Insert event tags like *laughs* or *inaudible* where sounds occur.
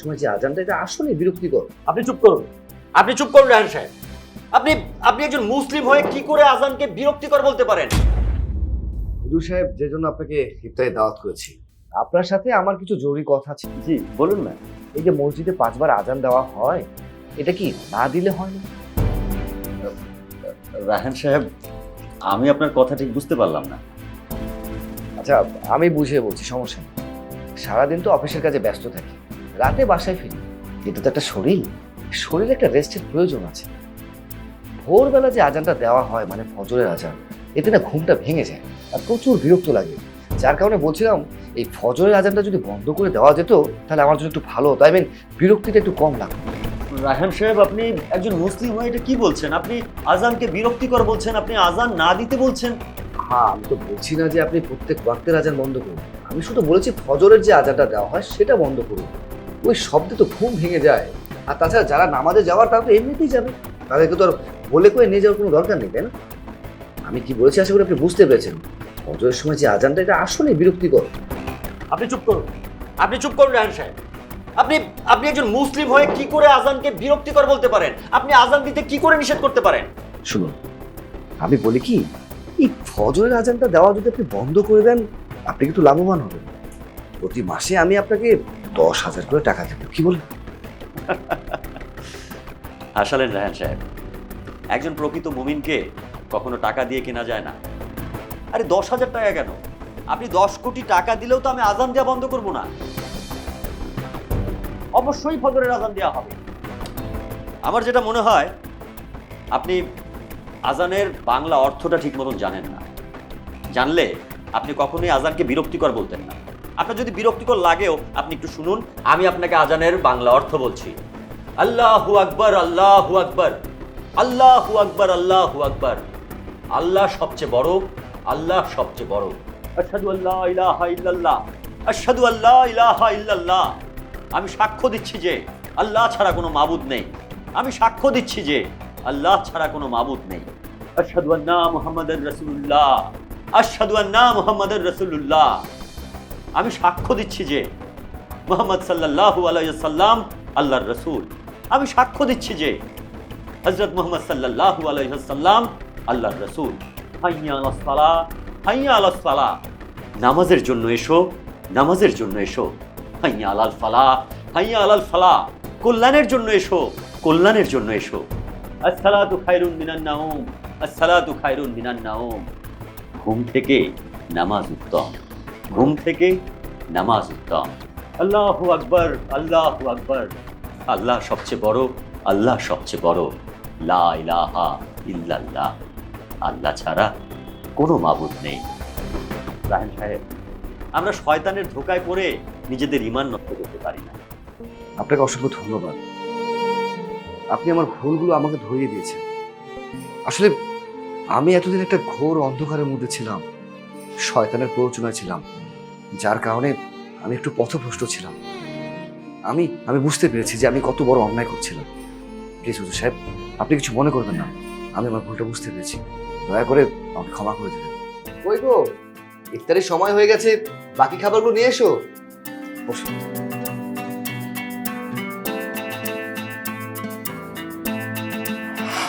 সময় যে আজানটা এটা আসলে বিরক্তিকর। আপনি চুপ করুন। আপনি চুপ করুন সাহেব। আপনি আপনি একজন মুসলিম হয়ে কি করে আজানকে বিরক্তিকর বলতে পারেন? হুজুর সাহেব যে জন্য আপনাকে ইফতারে দাওয়াত করেছি। আপনার সাথে আমার কিছু জরুরি কথা আছে। জি বলুন না। এই যে মসজিদে পাঁচবার আজান দেওয়া হয় এটা কি না দিলে হয় না? রাহান সাহেব আমি আপনার কথা ঠিক বুঝতে পারলাম না। আচ্ছা আমি বুঝিয়ে বলছি, সমস্যা নেই। সারাদিন তো অফিসের কাজে ব্যস্ত থাকি, রাতে বাসায় ফিরি। এটা তো একটা শরীর, শরীরে একটা রেস্টের প্রয়োজন আছে। ভোরবেলা যে আজানটা দেওয়া হয় মানে ফজরের আজান, এতে না ঘুমটা ভেঙে যায় আর প্রচুর বিরক্ত লাগে। যার কারণে বলছিলাম, এই ফজরের আজানটা যদি বন্ধ করে দেওয়া যেত, তাহলে আমার জন্য একটু ভালো হতো। আই মিন বিরক্তিটা একটু কম লাগতো। রাহান সাহেব আপনি একজন মুসলিম হয়ে এটা কি বলছেন? আপনি আজানকে বিরক্তিকর বলছেন আপনি আজান না দিতে বলছেন। হ্যাঁ আমি তো বলছি না যে আপনি প্রত্যেক ওয়াক্তের আজান বন্ধ করুন। আমি শুধু বলেছি ফজরের যে আজানটা দেওয়া হয় সেটা বন্ধ করুন। ওই শব্দে তো ঘুম ভেঙে যায়। আর তাছাড়া যারা নামাজে যাওয়ার তারা তো এমনিতেই যাবে। তাদেরকে তো আর বলে করে নিয়ে যাওয়ার কোনো দরকার নেই তাই না? আমি কি বলেছি আশা করি আপনি বুঝতে পেরেছেন। ফজরের সময় যে আজানটা এটা আসলে বিরক্তিকর। আপনি চুপ করুন। আপনি চুপ করুন রায়হান সাহেব। আপনি আপনি একজন মুসলিম হয়ে কি করে আজানকে বিরক্তিকর বলতে পারেন? আপনি আজান দিতে কি করে নিষেধ করতে পারেন? শুনুন আমি বলি কি এই ফজরের আজানটা দেওয়া যদি আপনি বন্ধ করে দেন আপনি কিন্তু লাভবান হবেন। প্রতি মাসে আমি আপনাকে দশ হাজার করে টাকা দেব কি বলেন *laughs* হাসালেন রাহান সাহেব একজন প্রকৃত মুমিনকে কখনো টাকা দিয়ে কেনা যায় না। আরে দশ হাজার টাকা কেন? আপনি দশ কোটি টাকা দিলেও তো আমি আজান দেওয়া বন্ধ করব না। অবশ্যই ফজরের আজান দেওয়া হবে। আমার যেটা মনে হয় আপনি আজানের বাংলা অর্থটা ঠিক মতন জানেন না। জানলে আপনি কখনোই আজানকে বিরক্তিকর বলতেন না। আপনার যদি বিরক্তিকর লাগেও আপনি একটু শুনুন আমি আপনাকে আজানের বাংলা অর্থ বলছি। আল্লাহু আকবার আল্লাহু আকবার আল্লাহু আকবার আল্লাহু আকবর। আল্লাহ সবচেয়ে বড় আল্লাহ সবচেয়ে বড়। আশহাদু আল্লাহ ইলাহা ইল্লাল্লাহ। আশহাদু আল্লাহ ইলাহা ইল্লাল্লাহ। আমি সাক্ষ্য দিচ্ছি যে আল্লাহ ছাড়া কোনো মাবুদ নেই। আমি সাক্ষ্য দিচ্ছি যে আল্লাহ ছাড়া কোনো মাবুদ নেই। আমি সাক্ষ্য দিচ্ছি যে মোহাম্মদ সাল্লাল্লাহু আলাইহি সাল্লাম আল্লাহর রসুল। আমি সাক্ষ্য দিচ্ছি যে হজরত মোহাম্মদ সাল্লাল্লাহু আলাইহি সাল্লাম আল্লাহর রসুল। হাইয়া আলাস সালাহ, হাইয়া আলাস নামাজের জন্য এসো, নামাজের জন্য এসো। হাইয়া আলাল ফালাহ হাইয়া আলাল ফালাহ কল্যাণের জন্য এসো কল্যাণের জন্য এসো। আসসালাতু খায়রুন মিনান নাউম আসসালাতু খায়রুন মিনান নাউম ঘুম থেকে নামাজ উত্তম। ঘুম থেকে নামাজ উত্তম। আল্লাহু আকবার আল্লাহু আকবার। আল্লাহ সবচেয়ে বড় আল্লাহ সবচেয়ে বড়। লা ইলাহা ইল্লাল্লাহ। আল্লাহ ছাড়া কোনো মাবুদ নেই। রাহেন সাহেব আমরা শয়তানের ধোকায় পড়ে নিজেদের ইমান নষ্ট করতে পারি না। আপনাকে অসংখ্য ধন্যবাদ। আপনি আমার ভুলগুলো আমাকে ধরিয়ে দিয়েছেন। আসলে আমি এতদিন একটা ঘোর অন্ধকারের মধ্যে ছিলাম শয়তানের প্ররোচনায় ছিলাম যার কারণে আমি একটু পথভ্রষ্ট ছিলাম। আমি আমি বুঝতে পেরেছি যে আমি কত বড় অন্যায় করছিলাম। প্লিজ হুজুর সাহেব আপনি কিছু মনে করবেন না। আমি আমার ভুলটা বুঝতে পেরেছি। দয়া করে আমাকে ক্ষমা করে দেবেন। ওই গো ইফতারের সময় হয়ে গেছে বাকি খাবারগুলো নিয়ে এসো। 不是。